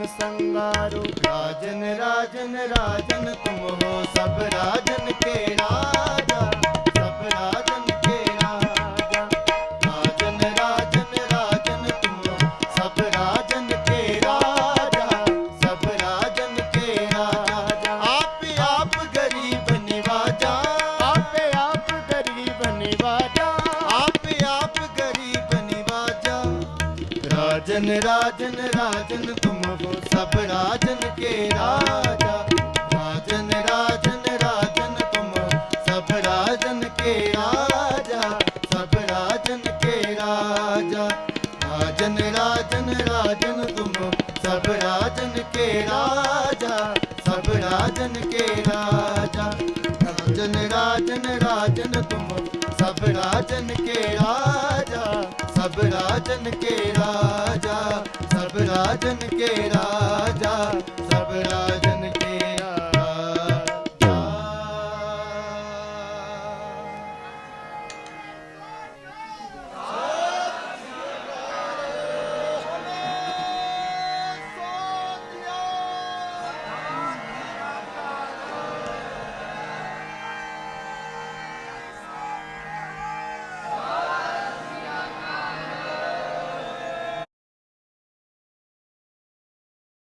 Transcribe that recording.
राजन संगारो राजन राजन राजन तुम हो सब राजन ਰਾਜਨ ਰਾਜਨ ਰਾਜਨ, ਤੁਮ ਹੋ ਸਭ ਰਾਜਨ ਕੇ ਰਾਜਾ। ਰਾਜਨ ਰਾਜਨ ਰਾਜਨ, ਤੁਮ ਸਭ ਰਾਜਨ ਕੇ ਰਾਜਾ। ਸਭ ਰਾਜਨ ਕੇ ਰਾਜਾ। ਰਾਜਨ ਰਾਜਨ ਰਾਜਨ, ਤੁਮ ਸਭ ਰਾਜਨ ਕੇ ਰਾਜਾ। ਸਭ ਰਾਜਨ ਕੇ ਰਾਜਾ। ਰਾਜਨ ਰਾਜਨ ਰਾਜਨ, ਤੁਮ ਸਭ ਰਾਜਨ ਕੇ ਰਾਜਨ ਕੇ ਰਾਜਾ ਸਰਬ ਰਾਜਨ ਕੇ ਰਾਜਾ ਸਰਬ ਰਾਜ